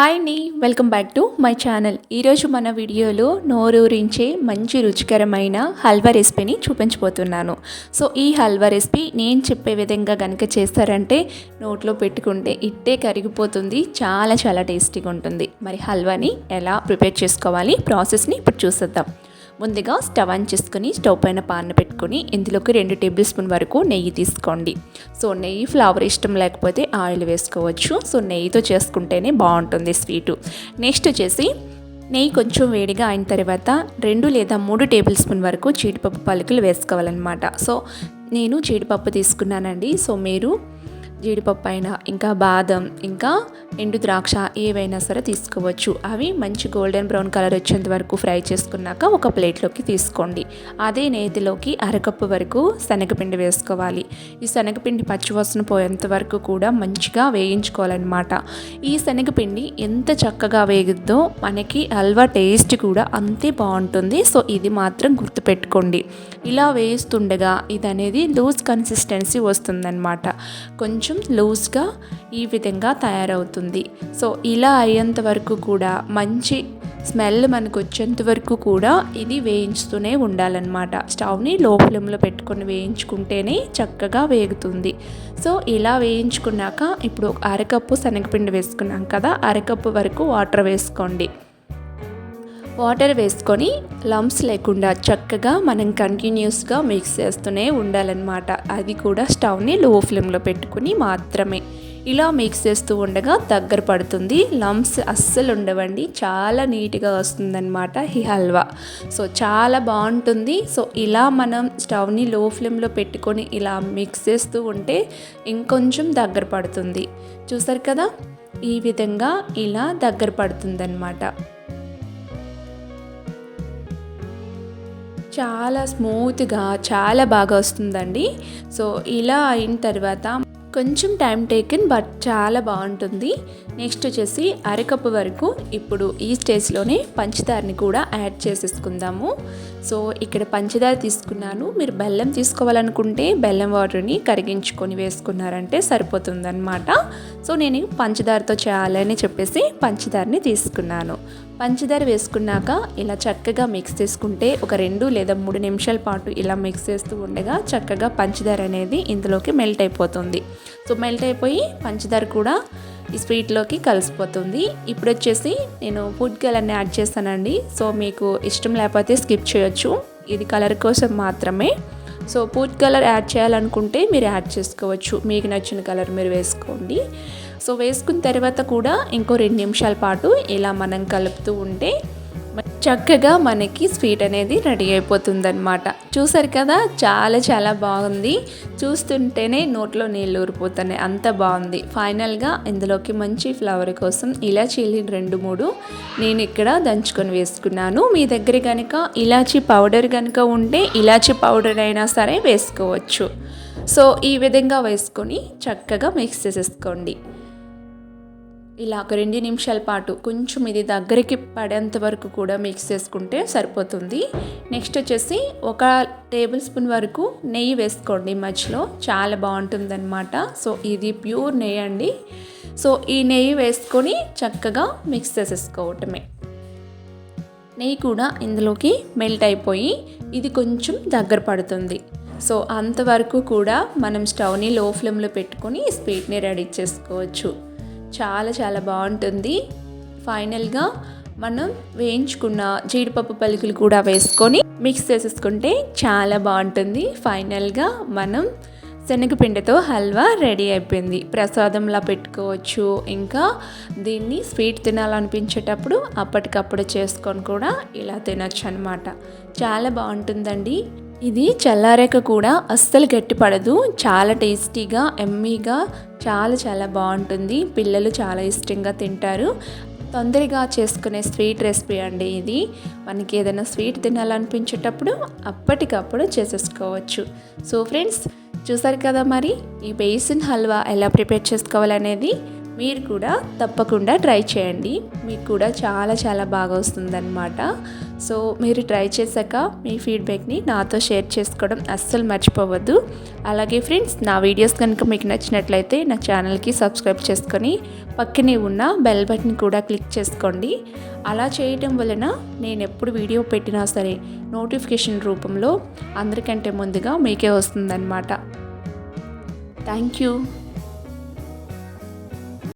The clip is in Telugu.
హాయ్ అండి welcome back to my channel ఈరోజు మన వీడియోలో నోరూరించే మంచి రుచికరమైన హల్వా రెసిపీని చూపించబోతున్నాను. సో ఈ హల్వా రెసిపీ నేను చెప్పే విధంగా కనుక చేస్తారంటే నోట్లో పెట్టుకుంటే ఇట్టే కరిగిపోతుంది చాలా చాలా టేస్టీగా ఉంటుంది. మరి హల్వాని ఎలా ప్రిపేర్ చేసుకోవాలి ప్రాసెస్ని ఇప్పుడు చూసేద్దాం. ముందుగా స్టవ్ ఆన్ చేసుకుని స్టవ్ పైన పాన పెట్టుకొని ఇందులోకి రెండు టేబుల్ స్పూన్ వరకు నెయ్యి తీసుకోండి. సో నెయ్యి ఫ్లవర్ ఇష్టం లేకపోతే ఆయిల్ వేసుకోవచ్చు. సో నెయ్యితో చేసుకుంటేనే బాగుంటుంది స్వీటు. నెక్స్ట్ వచ్చేసి నెయ్యి కొంచెం వేడిగా అయిన తర్వాత రెండు లేదా మూడు టేబుల్ స్పూన్ వరకు జీడిపప్పు పలుకులు వేసుకోవాలన్నమాట. సో నేను జీడిపప్పు తీసుకున్నానండి. సో మీరు జీడిపప్పు అయినా ఇంకా బాదం ఇంకా ఎండు ద్రాక్ష ఏవైనా సరే తీసుకోవచ్చు. అవి మంచి గోల్డెన్ బ్రౌన్ కలర్ వచ్చేంత వరకు ఫ్రై చేసుకున్నాక ఒక ప్లేట్లోకి తీసుకోండి. అదే నేతిలోకి అరకప్పు వరకు శనగపిండి వేసుకోవాలి. ఈ శనగపిండి పచ్చివాసన పోయేంత వరకు కూడా మంచిగా వేయించుకోవాలన్నమాట. ఈ శనగపిండి ఎంత చక్కగా వేగుద్దో మనకి హల్వా టేస్ట్ కూడా అంతే బాగుంటుంది. సో ఇది మాత్రం గుర్తుపెట్టుకోండి. ఇలా వేస్తుండగా ఇది అనేది లూజ్ కన్సిస్టెన్సీ వస్తుందన్నమాట. కొంచెం కొంచెం లూజ్గా ఈ విధంగా తయారవుతుంది. సో ఇలా అయ్యేంత వరకు కూడా మంచి స్మెల్ మనకు వచ్చేంత వరకు కూడా ఇది వేయించుతూనే ఉండాలన్నమాట. స్టవ్ని లో ఫ్లేమ్లో పెట్టుకొని వేయించుకుంటేనే చక్కగా వేగుతుంది. సో ఇలా వేయించుకున్నాక ఇప్పుడు అరకప్పు శనగపిండి వేసుకున్నాం కదా అరకప్పు వరకు వాటర్ వేసుకోండి. వాటర్ వేసుకొని లంప్స్ లేకుండా చక్కగా మనం కంటిన్యూస్గా మిక్స్ చేస్తూనే ఉండాలన్నమాట. అది కూడా స్టవ్ని లో ఫ్లేమ్లో పెట్టుకుని మాత్రమే. ఇలా మిక్స్ చేస్తూ ఉండగా దగ్గర పడుతుంది. లంప్స్ అస్సలు ఉండవండి. చాలా నీట్గా వస్తుందన్నమాట ఈ హల్వా. సో చాలా బాగుంటుంది. సో ఇలా మనం స్టవ్ని లో ఫ్లేమ్లో పెట్టుకొని ఇలా మిక్స్ చేస్తూ ఉంటే ఇంకొంచెం దగ్గర పడుతుంది. చూసారు కదా? ఈ విధంగా ఇలా దగ్గర పడుతుందన్నమాట. చాలా స్మూత్గా చాలా బాగా వస్తుందండి. సో ఇలా అయిన తర్వాత కొంచెం టైం టేకెన్ బట్ చాలా బాగుంటుంది. నెక్స్ట్ వచ్చేసి అరకప్పు వరకు ఇప్పుడు ఈ స్టేజ్లోనే పంచదారని కూడా యాడ్ చేసేసుకుందాము. సో ఇక్కడ పంచదార తీసుకున్నాను. మీరు బెల్లం తీసుకోవాలనుకుంటే బెల్లం వాటర్ని కరిగించుకొని వేసుకున్నారంటే సరిపోతుందన్నమాట. సో నేను పంచదారతో చేయాలని చెప్పేసి పంచదారని తీసుకున్నాను. పంచదార వేసుకున్నాక ఇలా చక్కగా మిక్స్ చేసుకుంటే ఒక రెండు లేదా మూడు నిమిషాల పాటు ఇలా మిక్స్ చేస్తూ ఉండగా చక్కగా పంచదార అనేది ఇందులోకి మెల్ట్ అయిపోతుంది. సో మెల్ట్ అయిపోయి పంచదార కూడా ఈ స్వీట్లోకి కలిసిపోతుంది. ఇప్పుడు వచ్చేసి నేను ఫుడ్ కలర్ని యాడ్ చేస్తానండి. సో మీకు ఇష్టం లేకపోతే స్కిప్ చేయొచ్చు. ఇది కలర్ కోసం మాత్రమే. సో ఫుడ్ కలర్ యాడ్ చేయాలనుకుంటే మీరు యాడ్ చేసుకోవచ్చు. మీకు నచ్చిన కలర్ మీరు వేసుకోండి. సో వేసుకున్న తర్వాత కూడా ఇంకో రెండు నిమిషాల పాటు ఇలా మనం కలుపుతూ ఉంటే చక్కగా మనకి స్వీట్ అనేది రెడీ అయిపోతుందన్నమాట. చూసారు కదా? చాలా చాలా బాగుంది. చూస్తుంటేనే నోట్లో నీళ్ళు ఊరిపోతున్నాయి. అంత బాగుంది. ఫైనల్గా ఇందులోకి మంచి ఫ్లవర్ కోసం ఇలాచీలు రెండు మూడు నేను ఇక్కడ దంచుకొని వేసుకున్నాను. మీ దగ్గర కనుక ఇలాచీ పౌడర్ కనుక ఉంటే ఇలాచీ పౌడర్ అయినా సరే వేసుకోవచ్చు. సో ఈ విధంగా వేసుకొని చక్కగా మిక్స్ చేసేసుకోండి. ఇలా ఒక రెండు నిమిషాల పాటు కొంచెం ఇది దగ్గరికి పడేంత వరకు కూడా మిక్స్ చేసుకుంటే సరిపోతుంది. నెక్స్ట్ వచ్చేసి ఒక టేబుల్ స్పూన్ వరకు నెయ్యి వేసుకోండి మధ్యలో. చాలా బాగుంటుందన్నమాట. సో ఇది ప్యూర్ నెయ్యి అండి. సో ఈ నెయ్యి వేసుకొని చక్కగా మిక్స్ చేసేసుకోవటమే. నెయ్యి కూడా ఇందులోకి మెల్ట్ అయిపోయి ఇది కొంచెం దగ్గర పడుతుంది. సో అంతవరకు కూడా మనం స్టవ్ని లో ఫ్లేమ్లో పెట్టుకొని స్వీట్ని రెడీ చేసుకోవచ్చు. చాలా చాలా బాగుంటుంది. ఫైనల్గా మనం వేయించుకున్న జీడిపప్పు పలుకులు కూడా వేసుకొని మిక్స్ చేసేసుకుంటే చాలా బాగుంటుంది. ఫైనల్గా మనం శనగపిండితో హల్వా రెడీ అయిపోయింది. ప్రసాదంలా పెట్టుకోవచ్చు. ఇంకా దీన్ని స్వీట్ తినాలనిపించేటప్పుడు అప్పటికప్పుడు చేసుకొని కూడా ఇలా తినొచ్చు అనమాట చాలా బాగుంటుందండి. ఇది చల్లారాక కూడా అస్సలు గట్టిపడదు. చాలా టేస్టీగా ఎమ్మీగా చాలా చాలా బాగుంటుంది. పిల్లలు చాలా ఇష్టంగా తింటారు. తొందరగా చేసుకునే స్వీట్ రెసిపీ అండి ఇది. మనకి ఏదైనా స్వీట్ తినాలనిపించేటప్పుడు అప్పటికప్పుడు చేసేసుకోవచ్చు. సో ఫ్రెండ్స్ చూసారు కదా మరి? ఈ బేసిన్ హల్వా ఎలా ప్రిపేర్ చేసుకోవాలనేది? మీరు కూడా తప్పకుండా ట్రై చేయండి. మీకు కూడా చాలా చాలా బాగా వస్తుందన్నమాట. సో మీరు ట్రై చేశాక మీ ఫీడ్బ్యాక్ని నాతో షేర్ చేసుకోవడం అస్సలు మర్చిపోవద్దు. అలాగే ఫ్రెండ్స్ నా వీడియోస్ కనుక మీకు నచ్చినట్లయితే నా ఛానల్కి సబ్స్క్రైబ్ చేసుకొని పక్కనే ఉన్న బెల్ బటన్ కూడా క్లిక్ చేసుకోండి. అలా చేయటం వలన నేను ఎప్పుడు వీడియో పెట్టినా సరే నోటిఫికేషన్ రూపంలో అందరికంటే ముందుగా మీకే వస్తుందన్నమాట. Thank you.